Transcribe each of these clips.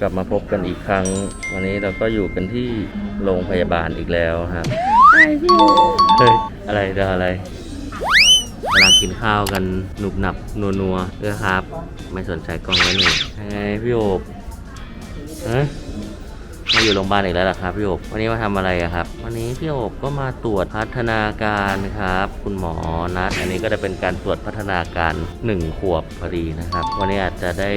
กลับมาพบกันอีกครั้ง วันนี้เราก็อยู่กันที่โรงพยาบาลอีกแล้วครับเฮ้ยอะไรเดี๋ยวอะไรกำลังกินข้าวกันหนุบหนับนัวนัวๆเออครับ ไม่สนใจกล้องแล้วหนึ่งยังไงพี่โอบเฮ้ย มาอยู่โรงพยาบาลอีกแล้วเหรอครับพี่โอบวันนี้มาทำอะไรครับ วันนี้พี่โอบก็มาตรวจพัฒนาการครับ คุณหมอนัดอันนี้ก็จะเป็นการตรวจพัฒนาการ 1 ขวบพอดีนะครับ วันนี้อาจจะได้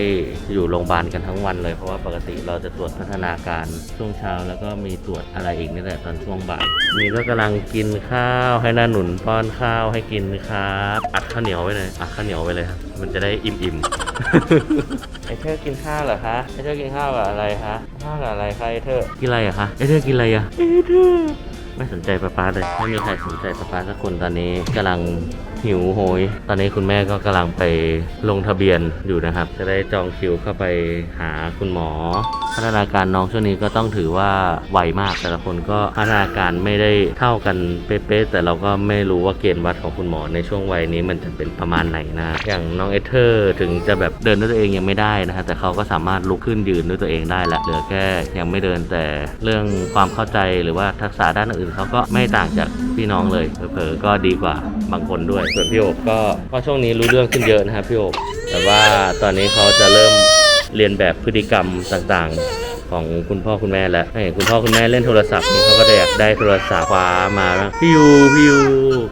อยู่โรงพยาบาลกันทั้งวันเลยเพราะว่าปกติเราจะตรวจพัฒนาการช่วงเช้า แล้วก็มีตรวจอะไรอีกนี่แหละตอนช่วงบ่ายนี่ก็กำลังกินข้าวให้หน้าหนุนป้อนข้าวให้กินครับอัดข้าวเหนียวไว้เลยอัดข้าวเหนียวไว้เลยครับ มันจะได้อิ่มๆ ไอเธอกินข้าวเหรอคะ ไอเธอกินข้าวกับอะไรคะ ข้าวกับอะไรคะไอเธอ กินอะไรอะคะ ไอเธอกินอะไรอะไอเธอ ไม่สนใจป้าป้าเลย ไม่มีใครสนใจป้าป้าสักคนตอนนี้กำลัง หิวโหย ตอนนี้คุณแม่ก็กำลังไปลงทะเบียนอยู่นะครับ จะได้จองคิวเข้าไปหาคุณหมอ พัฒนาการน้องช่วงนี้ก็ต้องถือว่าไวมากแต่ละคนก็พัฒนาการไม่ได้เท่ากันเป๊ะๆแต่เราก็ไม่รู้ว่าเกณฑ์วัดของคุณหมอในช่วงวัยนี้มันจะเป็นประมาณไหนนะอย่างน้องเอเธอร์ถึงจะแบบเดินด้วยตัวเองยังไม่ได้นะฮะแต่เขาก็สามารถลุกขึ้นยืนด้วยตัวเองได้ละเหลือแค่ยังไม่เดินแต่เรื่องความเข้าใจหรือว่าทักษะด้านอื่นเขาก็ไม่ต่างจากพี่น้องเลยเผลอๆก็ดีกว่า บางคนด้วยส่วนพี่โอบก็ก็ช่วงนี้รู้เรื่องขึ้นเยอะนะครับพี่โอบแต่ว่าตอนนี้เขาจะเริ่มเรียนแบบพฤติกรรมต่างๆ ของคุณพ่อคุณแม่แล้วให้เห็นคุณพ่อคุณแม่เล่นโทรศัพท์นี่เขาก็จะอยากได้โทรศัพท์คว้ามาบ้างพี่ยูพี่ยู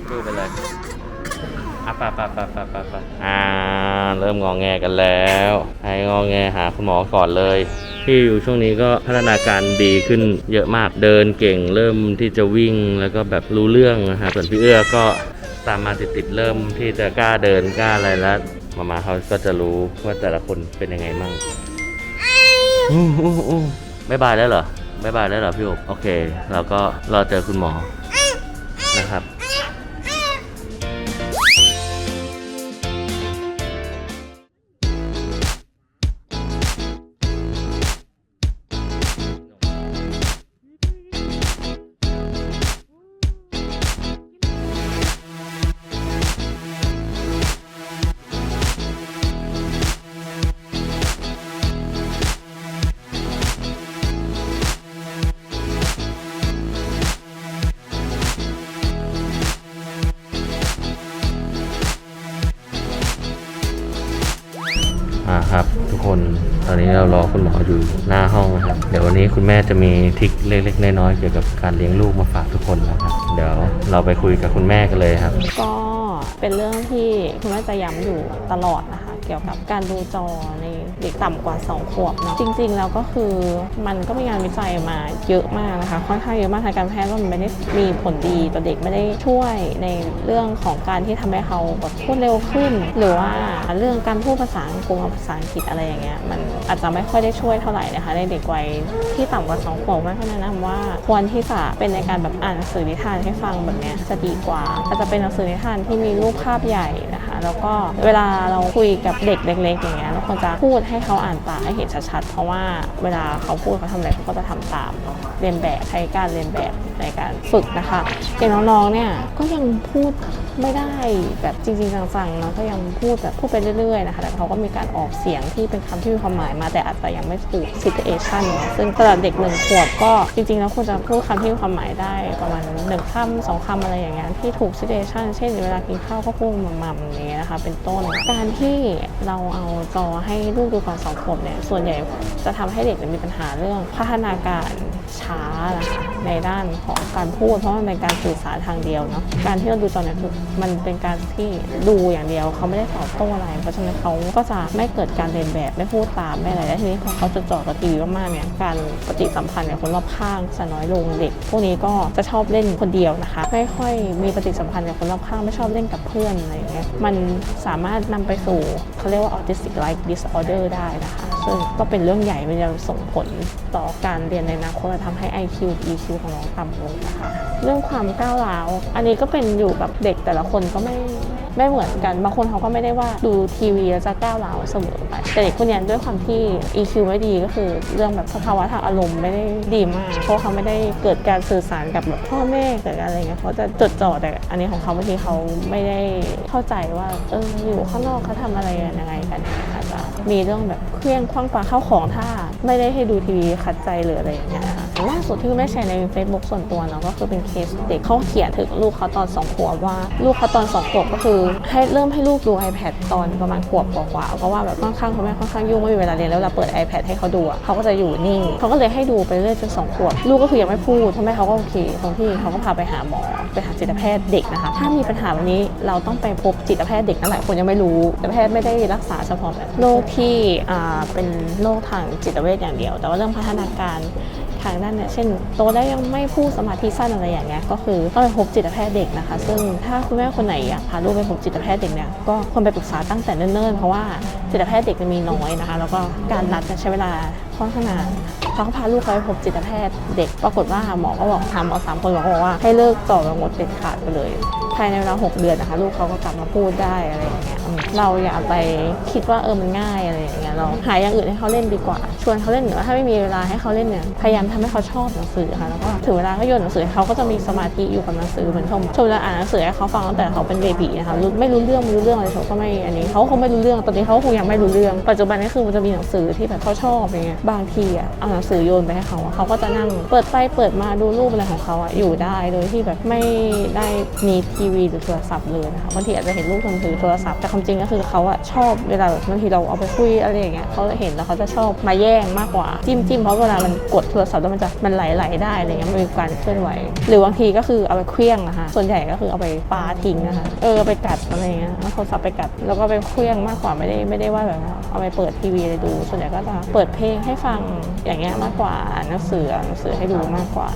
พี่ยูเป็นไรอะปะปะปะปะปะปะอ่าเริ่มงองแงกันแล้วให้งองแงหาคุณหมอก่อนเลยพี่ยูช่วงนี้ก็พัฒนาการดีขึ้นเยอะมากเดินเก่งเริ่มที่จะวิ่งแล้วก็แบบรู้เรื่องนะครับส่วนพี่เอื้อก็ ตามมาติดๆเริ่มที่จะกล้าเดินกล้าอะไรแล้วมามาเขาก็จะรู้ว่าแต่ละคนเป็นยังไงมั่งอู้อู้อู้บายบายแล้วเหรอบ๊ายบายแล้วเหรอพี่อบโอเค เราก็รอเจอคุณหมอนะครับ ครับ ทุกคนตอนนี้เรารอคุณหมออยู่หน้าห้องนะครับ เดี๋ยววันนี้คุณแม่จะมีทริคเล็กๆน้อยๆเกี่ยวกับการเลี้ยงลูกมาฝากทุกคนนะครับ เดี๋ยวเราไปคุยกับคุณแม่กันเลยครับ ก็เป็นเรื่องที่คุณแม่จะย้ำอยู่ตลอดนะคะ กี่ยวกับการดูจอในเด็กต่ำกว่า 2 ขวบเนาะจริง ๆ แล้วก็คือมันก็มีงานวิจัยมาเยอะมากนะคะ ค่อนข้างเยอะมากทางการแพทย์ว่ามันไม่ได้มีผลดีต่อเด็กไม่ได้ช่วยในเรื่องของการที่ทำให้เขาแบบพูดเร็วขึ้น หรือว่าเรื่องการพูดภาษาอังกฤษภาษาอังกฤษอะไรอย่างเงี้ยมันอาจจะไม่ค่อยได้ช่วยเท่าไหร่นะคะ ในเด็กวัยที่ต่ำกว่า2ขวบแม่ก็แนะนำว่าควรที่จะเป็นในการแบบอ่านหนังสือนิทานให้ฟังแบบเนี้ยจะดีกว่าอาจจะเป็นหนังสือนิทานที่มีรูปภาพใหญ่นะคะ แล้วก็เวลาเราคุยกับเด็กเล็ก ๆ อย่างเงี้ยเราควรจะพูดให้เขาอ่านตามให้เห็นชัดๆ เพราะว่าเวลาเขาพูดเขาทำอะไรเขาก็จะทำตามเรียนแบบใช้การเรียนแบบในการฝึกนะคะเด็กน้องๆเนี่ยก็ยังพูด ไม่ได้แบบจริงๆจังๆเนาะก็ยังพูดแบบพูดไปเรื่อยๆนะคะแต่เขาก็มีการออกเสียงที่เป็นคำที่มีความหมายมาแต่อาจจะยังไม่ถูก situation เนาะซึ่งสำหรับเด็กหนึ่งขวบก็จริงๆแล้วควรจะพูดคำที่มีความหมายได้ประมาณหนึ่งคำสองคำอะไรอย่างเงี้ยที่ถูก situation เช่นเวลากินข้าวก็พูดมัมๆอย่างเงี้ยนะคะเป็นต้น การที่เราเอาจอให้ลูกดูก่อนสองขวบเนี่ยส่วนใหญ่จะทำให้เด็กมีปัญหาเรื่องพัฒนาการช้านะคะในด้านของ การพูดเพราะมันเป็นการสื่อสารทางเดียวเนาะการที่เราดูจอเนี่ยคือมันเป็นการที่ดูอย่างเดียวเขาไม่ได้ตอบโต้อะไร เพราะฉะนั้นเขาก็จะไม่เกิดการเรียนแบบไม่พูดตามไม่อะไรและทีนี้พอเขาจดจ่อกับทีวีมากๆเนี่ยการปฏิสัมพันธ์กับคนรอบข้างจะน้อยลงเด็กพวกนี้ก็จะชอบเล่นคนเดียวนะคะ ไม่ค่อยมีปฏิสัมพันธ์กับคนรอบข้างไม่ชอบเล่นกับเพื่อนอะไรอย่างเงี้ยมันสามารถนำไปสู่เขาเรียกว่า autistic like disorder ได้นะคะซึ่งก็เป็นเรื่องใหญ่มันจะส่งผลต่อการเรียนในอนาคตและทำให้ IQ EQ ของน้องต่ำลงนะคะเรื่องความก้าวร้าว อันนี้ก็เป็นอยู่กับเด็กแต่ละคนก็ไม่ ไม่เหมือนกันบางคนเขาก็ไม่ได้ว่าดูทีวีแล้วจะก้าวร้าวเสมอไปแต่เด็กคนนี้ด้วยความที่ EQ ไม่ดีก็คือเรื่องแบบสภาวะทางอารมณ์ไม่ได้ดีมาก เพราะเขาไม่ได้เกิดการสื่อสารกับแบบพ่อแม่เกิดอะไรเงี้ยเขาจะจดจ่อแต่อันนี้ของเขาบางทีเขาไม่ได้เข้าใจว่าเอออยู่ข้างนอกเขาทำอะไรกันยังไงกันอาจจะมีเรื่องแบบเครื่องคว้างปลาเข้าของถ้าไม่ได้ให้ดูทีวีขัดใจหรืออะไรอย่างเงี้ยนะคะ ล่าสุดที่คุณแม่แชร์ใน Facebook ส่วนตัวเนาะก็คือเป็นเคสเด็กเขาเขียนถึงลูกเขาตอนสองขวบว่า ลูกเขาตอนสองขวบก็คือ ให้เริ่มให้ลูกดู iPad ตอนประมาณขวบกว่าๆเพราะว่าแบบค่อนข้างคุณแม่ค่อนข้างยุ่งไม่มีเวลาเรียนแล้วเราเปิด iPad ให้เขาดูเขาก็จะอยู่นิ่งเขาก็เลยให้ดูไปเรื่อยจนสองขวบลูกก็คือยังไม่พูดทำไมเขาก็โอเคตรงที่เขาก็พาไปหาหมอไปหาจิตแพทย์เด็กนะคะ ถ้ามีปัญหาแบบนี้เราต้องไปพบจิตแพทย์เด็กนั่นหลายคนยังไม่รู้จิตแพทย์ไม่ได้รักษาเฉพาะแบบโรคที่อ่าเป็นโรคทางจิตเวชอย่างเดียว แต่ว่าเรื่องพัฒนาการ ทางด้านเนี่ยเช่น โตได้ยังไม่พูดสมาธิสั้นอะไรอย่างเงี้ยก็คือต้องไปพบจิตแพทย์เด็กนะคะ ซึ่งถ้าคุณแม่คนไหนอยากพาลูกไปพบจิตแพทย์เด็กเนี่ยก็ควรไปปรึกษาตั้งแต่เนิ่นๆเพราะว่าจิตแพทย์เด็กจะมีน้อยนะคะ แล้วก็การนัดจะใช้เวลา ค่อนข้างนานเขาก็พาลูกเขาไปพบจิตแพทย์เด็ก ปรากฏว่าหมอก็บอกทำเอาสามคนหมอบอกว่าให้เลิกต่อแล้วงดเด็ดขาดไปเลย ภายในเวลาหกเดือนนะคะ ลูกเขาก็กลับมาพูดได้อะไรอย่างเงี้ยเราอย่าไปคิดว่าเออมันง่ายอะไรอย่างเงี้ยเราหาอย่างอื่นให้เขาเล่นดีกว่า ชวนเขาเล่นหรือว่าถ้าไม่มีเวลาให้เขาเล่นเนี่ยพยายามทำให้เขาชอบหนังสือค่ะแล้วก็ถึงเวลาก็โยนหนังสือเขาก็จะมีสมาธิอยู่กับหนังสือเหมือนชมชมเวลาอ่านหนังสือให้เขาฟังตั้งแต่เขาเป็นเบบีนะคะไม่รู้เรื่องไม่รู้เรื่องอะไรเขาก็ไม่อันนี้เขาคงไม่รู้เรื่องตอนนี้เขาคงยังไม่รู้เรื่องปัจจุบันนี้คือมันจะมีหนังสือที่แบบเขาชอบอย่างเงี้ยบางทีอะเอาหนังสือโยนไปให้เขาอะเขาก็จะนั่งเปิดไปเปิดมาดูรูปอะไรของเขาอะอยู่ได้โดยที่แบบไม่ได้มีทีวีหรือโทรศัพท์เลยนะคะบางทีอาจจะเห็นลูกถือโทรศัพท์แต่ความจริงก็คือเขาอะชอบเวลาแบบบางทีเราเอาไปคุยอะไรอย่างเงี้ยเขาจะเห็นแล้วเขาจะชอบมาแย่งมากกว่าจิ้มจิ้มเพราะเวลามันกดโทรศัพท์แล้วมันจะมันไหลไหลๆได้อะไรเงี้ยมันมีการเคลื่อนไหว หรือบางทีก็คือเอาไปเคลี้ยงนะคะส่วนใหญ่ก็คือเอาไปปาทิ้งนะคะเออไปกัดอะไรเงี้ยโทรศัพท์ไปกัดแล้วก็ไปเคลี้ยงมากกว่าไม่ได้ไม่ได้ว่าแบบเอาไปเปิดทีวีอะไรดู ส่วนใหญ่ก็จะเปิดเพลงให้ฟังอย่างเงี้ยมากกว่าอ่านหนังสืออ่านหนังสือให้ดูมากกว่า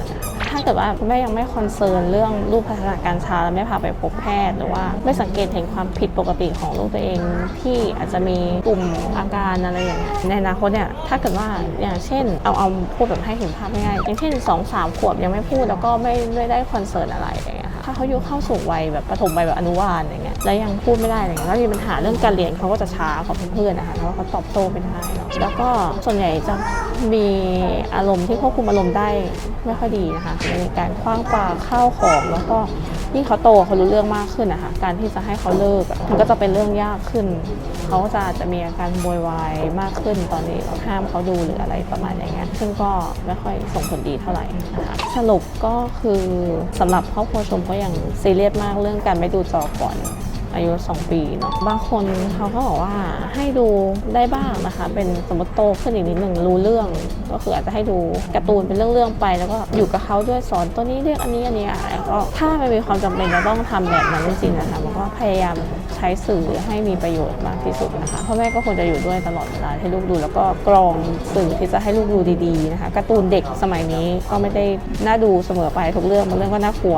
ถ้าเกิดว่าคุณแม่ยังไม่คอนเซิร์นเรื่องลูกพัฒนาการช้าแล้วไม่พาไปพบแพทย์หรือว่าไม่สังเกตเห็นความผิดปกติของลูกตัวเอง ที่อาจจะมีกลุ่มอาการอะไรอย่างเงี้ยในอนาคตเนี่ยถ้าเกิดว่าอย่างเช่น เอาเอาพูดแบบให้เห็นภาพง่ายๆอย่างเช่น2อสามขวบยังไม่พูดแล้วก็ไม่ไม่ได้คอนเซิร์นอะไร ถ้าเขายุเข้าสู่วัยแบบประถมวัยแบบอนุบาลอย่างเงี้ยแล้วยังพูดไม่ได้อะไรเงี้ยแล้วมีปัญหาเรื่องการเรียนเขาก็จะช้ากว่าเพื่อนๆนะคะเพราะว่าเขาตอบโต้ไม่ได้เนาะแล้วก็ส่วนใหญ่จะมีอารมณ์ที่ควบคุมอารมณ์ได้ไม่ค่อยดีนะคะในการคว้างปาข้าวของแล้วก็ ยิ่งเขาโตเขารู้เรื่องมากขึ้นนะคะการที่จะให้เขาเลิกมันก็จะเป็นเรื่องยากขึ้น เขาจะอาจจะมีอาการบวยวายมากขึ้นตอนนี้เราห้ามเขาดูหรืออะไรประมาณอย่างเงี้ยซึ่งก็ไม่ค่อยส่งผลดีเท่าไหร่นะคะสรุปก็คือสำหรับครอบครัวชมก็ยังซีเรียสมากเรื่องการไม่ดูจอก่อน อายุ 2 ปีเนาะบางคนเขาก็บอกว่าให้ดูได้บ้างนะคะ เป็นสมมติโตขึ้นอีกนิดหนึ่งรู้เรื่อง ก็คืออาจจะให้ดูการ์ตูนเป็นเรื่องๆไป แล้วก็อยู่กับเขาด้วยสอนตัวนี้เรื่องอันนี้อันนี้อะไรก็ถ้าไม่มีความจำเป็นจะต้องทำแบบนั้นจริงๆนะคะมันก็พยายาม ใช้สื่อให้มีประโยชน์มากที่สุดนะคะพ่อแม่ก็ควรจะอยู่ด้วยตลอดเวลาให้ลูกดู แล้วก็กรองสื่อที่จะให้ลูกดูดีๆนะคะการ์ตูนเด็กสมัยนี้ก็ไม่ได้น่าดูเสมอไปทุกเรื่องบางเรื่องก็น่ากลัว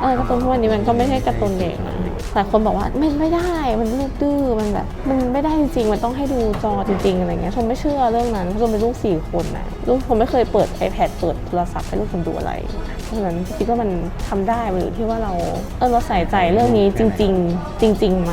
เออการ์ตูนพวกนี้มันก็ไม่ใช่การ์ตูนเด็กนะหลายคนบอกว่าไม่ไม่ได้มันลูกดื้อมันแบบมันไม่ได้จริงๆมันต้องให้ดูจอจริงๆอะไรเงี้ยชมไม่เชื่อเรื่องนั้นเพราะชมเป็นลูกสี่คนนะลูกผมไม่เคยเปิด iPad เปิดโทรศัพท์ให้ลูกผมดูอะไร เพราะฉะนั้นคิดว่ามันทำได้มันอยู่ที่ว่าเราเออเราใส่ใจเรื่องนี้จริง ๆ จริง ๆ ไหม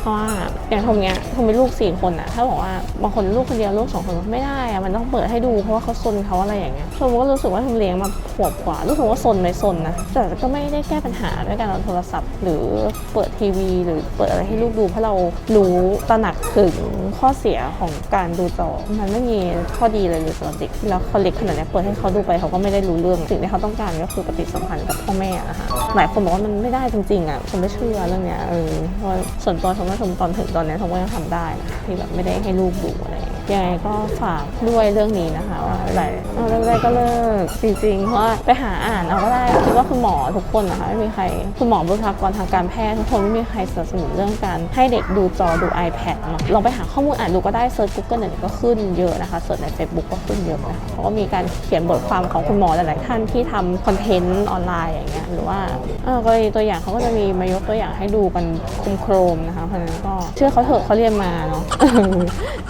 เพราะว่าอย่างทมเนี้ยทมเป็นลูกสี่คนอะถ้าบอกว่าบางคนลูกคนเดียวลูกสองคนไม่ได้อะมันต้องเปิดให้ดูเพราะว่าเขาซนเขาอะไรอย่างเงี้ยทมก็รู้สึกว่าทมเลี้ยงมาขวบกว่าลูกผมก็ซนไม่ซนนะแต่ก็ไม่ได้แก้ปัญหาด้วยการเอาโทรศัพท์ หรือเปิดทีวี หรือเปิดอะไรให้ลูกดู เพราะเรารู้ตระหนักถึงข้อเสียของการดูจอมันไม่มีข้อดีเลยเลยสำหรับเด็กแล้วเขาเล็กขนาดนี้เปิดให้เขาดูไปเขาก็ไม่ได้รู้เรื่องสิ่งที่เขาต้องการก็คือปฏิสัมพันธ์กับพ่อแม่นะคะหลายคนบอกว่ามันไม่ได้จริงๆอะผมไม่เชื่อเรื่องเนี้ยเออเพราะส่วนตัวผมว่าผมตอนถึงตอนเนี้ยผมก็ยังทำได้นะที่แบบไม่ได้ให้ลูกดูอะไรอ ยังไงก็ฝากด้วยเรื่องนี้นะคะว่าอะไรเอาเลิกได้ก็เลิกจริงๆเพราะว่าไปหาอ่านเอาก็ได้คิดว่าคุณหมอทุกคนนะคะไม่มีใครคุณหมอบุคลากรทางการแพทย์ทุกคนไม่มีใครสนับสนุนเรื่องการให้เด็กดูจอดู iPad เนาะลองไปหาข้อมูลอ่านดูก็ได้เซิร์ช Google เนี่ยก็ขึ้นเยอะนะคะเสิร์ชใน Facebook ก็ขึ้นเยอะนะคะเพราะว่ามีการเขียนบทความของคุณหมอหลายๆท่านที่ทำคอนเทนต์ออนไลน์อย่างเงี้ยหรือว่าเออกรณีตัวอย่างเขาก็จะมีมายกตัวอย่างให้ดูกันคุมโครมนะคะเพราะฉะนั้นก็เชื่อเขาเถอะเขาเรียนมาเนาะ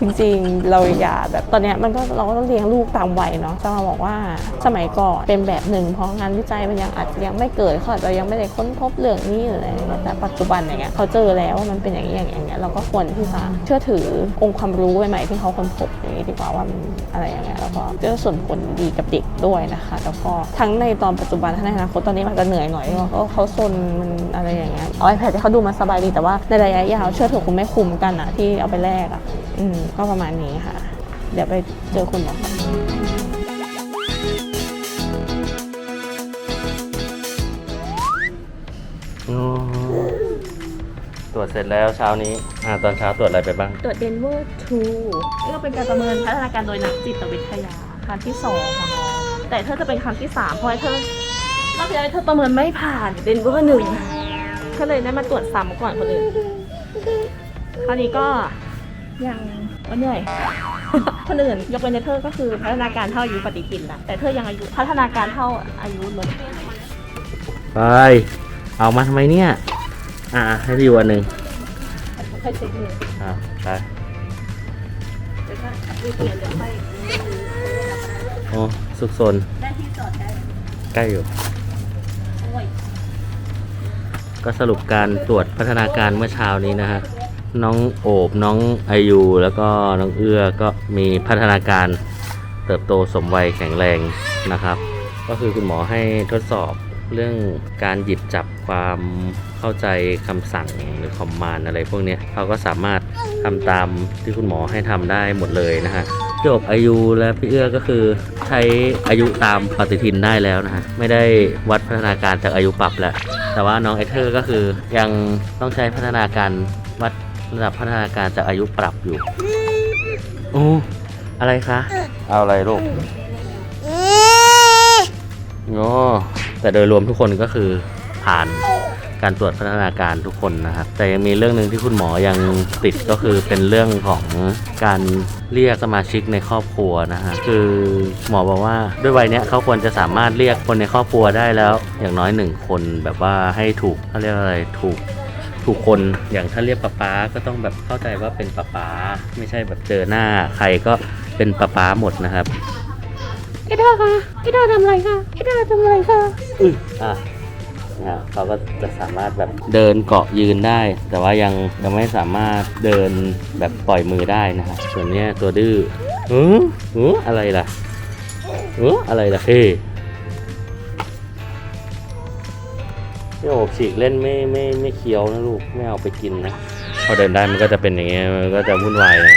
จริงๆเราอย่าแบบตอนนี้มันก็เราก็ต้องเลี้ยงลูกตามวัยเนาะจะมาบอกว่าสมัยก่อนเป็นแบบหนึ่งเพราะงานวิจัยมันยังอาจจะยังไม่เกิดเขาอาจจะยังไม่ได้ค้นพบเรื่องนี้หรืออะไรแต่ปัจจุบันอย่างเงี้ยเขาเจอแล้วว่ามันเป็นอย่างนี้อย่างเงี้ยอย่างเงี้เราก็ควรที่จะเชื่อถือองค์ความรู้ใหม่ๆที่เขาค้นพบอย่างนี้ดีกว่าว่ามันอะไรอย่างเงี้ยแล้วก็จะส่งผลดีกับเด็กด้วยนะคะ แล้วก็ทั้งในตอนปัจจุบันทั้งในอนาคตตอนนี้มันจะเหนื่อยหน่อยเพราะว่าเขาซนมันอะไรอย่างเงี้ยเอาไอแพดที่เขาดูมาสบายดีแต่ว่าในระยะยาวเชื่อถือคงไม่คุ้มกันอะที่เอาไปแลกอะ อืมก็ประมาณนี้ค่ะ เดี๋ยวไปเจอคุณหมออ๋อตรวจเสร็จแล้วเช้านี้อ่าตอนเช้าตรวจอะไรไปบ้าง ตรวจเดนเวอร์2นี่ก็เป็นการประเมินพัฒนาการโดยนักจิตวิทยาครั้งที่สองของน้องแต่เธอจะเป็นครั้งที่สามเพราะว่าเธอรอบที่แล้วเธอประเมินไม่ผ่านเดนเวอร์หนึ่งก็เลยได้มาตรวจซ้ำก่อนคนอื่นคราวนี้ก็ ยังก็เหนื่อย คนอื่นยกเว้นเธอก็คือพัฒนาการเท่าอายุปฏิทินนะแต่เธอยังอายุพัฒนาการเท่าอายุรถไปเอามาทำไมเนี่ย อ่า ให้พี่วันหนึ่งค่อยเช็คเลยอ่าไปแล้วก็ดูเปลี่ยนเดี๋ยวค่อยโอ้สุกซนได้ที่จอดได้ใกล้อยู่ โอ้ย ก็สรุปการตรวจพัฒนาการเมื่อเช้านี้นะฮะ น้องโอบน้องอายุแล้วก็น้องเอื้อก็มีพัฒนาการเติบโตสมวัยแข็งแรงนะครับ ก็คือคุณหมอให้ทดสอบเรื่องการหยิบจับความเข้าใจคำสั่งหรือคอมมานอะไรพวกนี้เขาก็สามารถทำตามที่คุณหมอให้ทำได้หมดเลยนะฮะพี่อบอายุและพี่เอื้อก็คือใช้อายุตามปฏิทินได้แล้วนะฮะไม่ได้วัดพัฒนาการจากอายุปรับแล้วแต่ว่าน้องเอเธอร์ก็คือยังต้องใช้พัฒนาการวัด ระดับพัฒนาการจากอายุปรับอยู่โอ้อะไรคะ เอาอะไรลูกโอ้แต่โดยรวมทุกคนก็คือผ่านการตรวจพัฒนาการทุกคนนะครับ แต่ยังมีเรื่องหนึ่งที่คุณหมอยังติดก็คือเป็นเรื่องของการเรียกสมาชิกในครอบครัวนะฮะคือหมอบอกว่าด้วยวัยเนี้ยเขาควรจะสามารถเรียกคนในครอบครัวได้แล้ว อย่างน้อยหนึ่งคนแบบว่าให้ถูกเขาเรียกอะไรถูก ถูกคนอย่างถ้าเรียกป๊าป๊าก็ต้องแบบเข้าใจว่าเป็นป๊าป๊าไม่ใช่แบบเจอหน้าใครก็เป็นป๊าป๊าหมดนะครับไอ้ดาคะไอ้ดาทำอะไรคะไอ้ดาทำอะไรคะอุ้ยอะนะครับเขาก็จะสามารถแบบเดินเกาะยืนได้ แต่ว่ายังยังไม่สามารถเดินแบบปล่อยมือได้นะครับส่วนเนี้ยตัวดื้อหือหืออะไรล่ะหืออะไรล่ะเฮ้ พี่โอบฉีกเล่นไม่ไม่ไม่เคี้ยวนะลูกไม่เอาไปกินนะพอเดินได้มันก็จะเป็นอย่างเงี้ยมันก็จะวุ่นวายนะ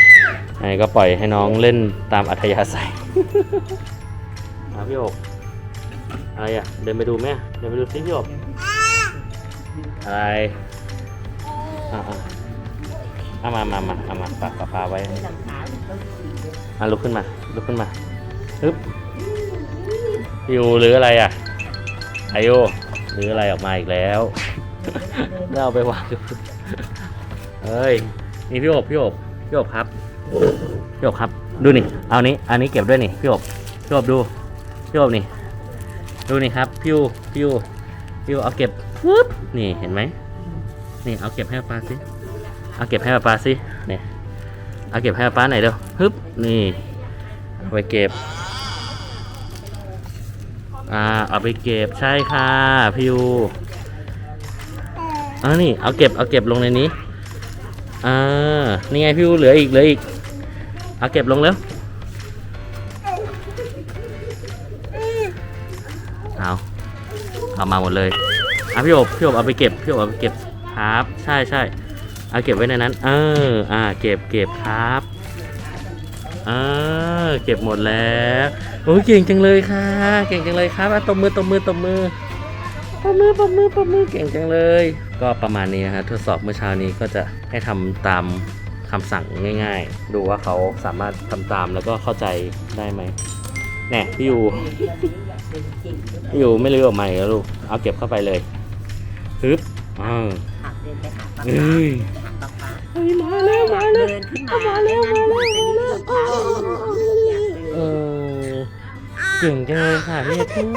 ไงก็ปล่อยให้น้องเล่นตามอัธยาศัยอะพี่โอบอะไรอะเดินไปดูไหมเดินไปดูสิพี่อบอะไรอะอะเอามามามาเอามาฝากปลาไว้อะลุกขึ้นมาลุกขึ้นมาฮึบอยู่หรืออะไรอะอายุ หรืออะไรออกมาอีกแล้วแล้วเอาไปวางเฮ้ยนี่พี่อบพี่อบพี่อบครับพี่อบครับ ดูนี่ เอานี้อันนี้เก็บด้วยนี่พี่อบพี่อบดูพี่อบนี่ ดูนี่ครับพิวพิวพิวเอาเก็บปึ๊บนี่เห็นไหมนี่เอาเก็บให้ป้าสิเอาเก็บให้ป้าสิเนี่ยเอาเก็บให้ป้าหน่อยเร็วฮึบนี่เอาไปเก็บ อ่าเอาไปเก็บใช่ค่ะพิวอ่านี่เอาเก็บเอาเก็บลงในนี้อ่านี่ไงพิวเหลืออีกเหลืออีกเอาเก็บลงเร็วเอาเอามาหมดเลยอะพี่อบพี่อบเอาไปเก็บพี่อบเอาไปเก็บครับ ใช่ใช่เอาเก็บไว้ในนั้น เอออ่าเก็บเก็บครับเออเก็บหมดแล้ว โอ้ยเก่งจังเลยค่ะ เก่งจังเลยครับอะตบมือตบมือตบมือตบมือตบมือตบมือเก่งจังเลย ก็ประมาณนี้ฮะทดสอบเมื่อเช้านี้ก็จะให้ทำตามคำสั่งง่าย ๆ ดูว่าเขาสามารถทำตามแล้วก็เข้าใจได้ไหมแน่พี่ยูอยู่ไม่ลืมออกมาอีกแล้วลูกเอาเก็บเข้าไปเลยฮึบอ้าวเอ้ยเฮ้ยมาแล้วมาแล้วเดินขึ้นมามาแล้วมาแล้วมาแล้ว เก่งจังเลยค่ะพี่เทอร์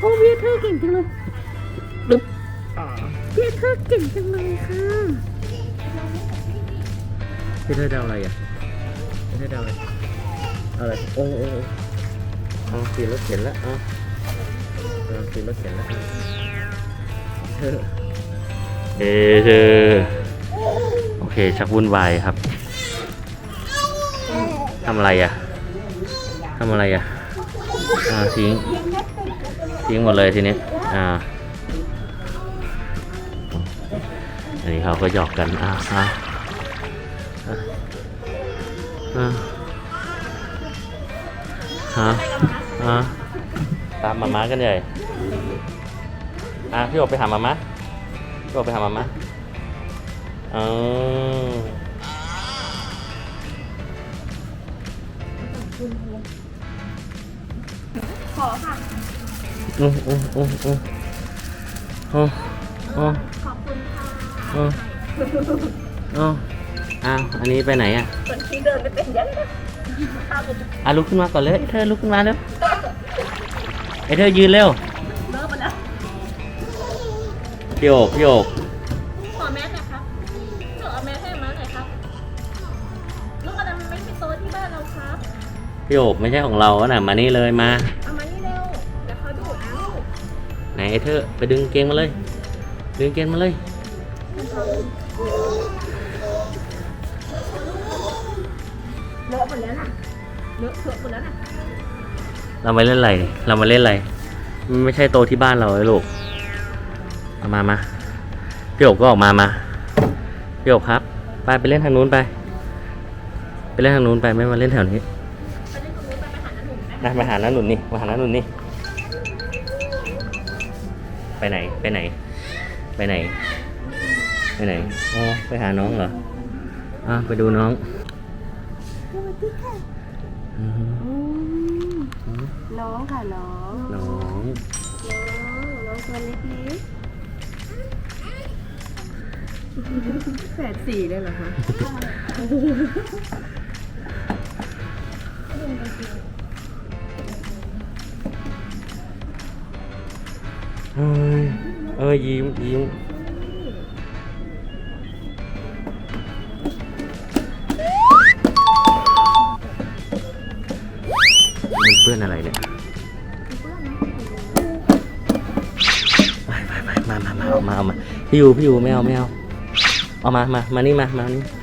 โอ้พี่เธอเก่งจังเลยดึ๊บพี่เธอเก่งจังเลยค่ะพี่เทอเดาอะไรอะพี่เทอเดาอะไรอะไรโอ้โอ้โอ้เอาขี่รถเข็นแล้วเอาเอาขี่รถเข็นแล้วเธอเอเธอโอเคชักวุ่นวายครับทำอะไรอะทำอะไรอะ อ่าทิ้งทิ้งหมดเลยทีนี้อ่าอันนี้เขาก็หยอกกันอ่าอ่าอ่าอ่าฮะฮะตามมาม่ากันใหญ่อะพี่โอไปหามาม่าพี่โอไปหามาม่าอ๋อ อค่ะ อืมอืมอืมอืมโอ้โอ้ขอบคุณค่ะโอ้โอ้อ้าวอันนี้ไปไหนอะคนที่เดินไปเป็นยังไงข้าวเป็นอะลุกขึ้นมาก่อนเลยไอ้เธอลุกขึ้นมาเร็วไอ้เธอยืนเร็วเลิกมาแล้วพี่โอกพี่โอกขอแมสหน่อยครับหนูเอาแมสให้มาหน่อยครับลูกอันนั้นมันไม่ใช่โต๊ะที่บ้านเราครับพี่โอกไม่ใช่ของเราอะน่ะมานี่เลยมา นไอ้เธอไปดึงเกงมาเลย ดึงเกงมาเลย เลอะหมดแล้วน่ะ เลอะเทอะหมดแล้วน่ะ เรามาเล่นอะไร เรามาเล่นอะไรมันไม่ใช่โตะที่บ้านเราเลยลูกเอามามาพี่โอกก็ออกมามาพี่โอกครับ ไปไปเล่นทางนู้นไป ไปเล่นทางนู้นไปไม่มาเล่นแถวนี้ ไปเล่นตรงนู้นไปไปหาน้าหนุ่มไหมนะมาหาน้าหนุนนี่มาหาน้าหนุนนี่ ไปไหน ไปไหน ไปไหน ไปไหน อ๋อ ไปหาน้องเหรอ อะ ไปดูน้องอืมน้องค่ะน้องน้องน้องน้องตัวเล็กๆแฝดสี่เลยเหรอคะ ยเอ้ยยิ้มยิ้มมันเปื้อนอะไรเนี่ยไปไปไปมามามาเอามาเอามาพี่ยูพี่ยูไม่เอาไม่เอาเอามามามานี่มามานี่มานี่มา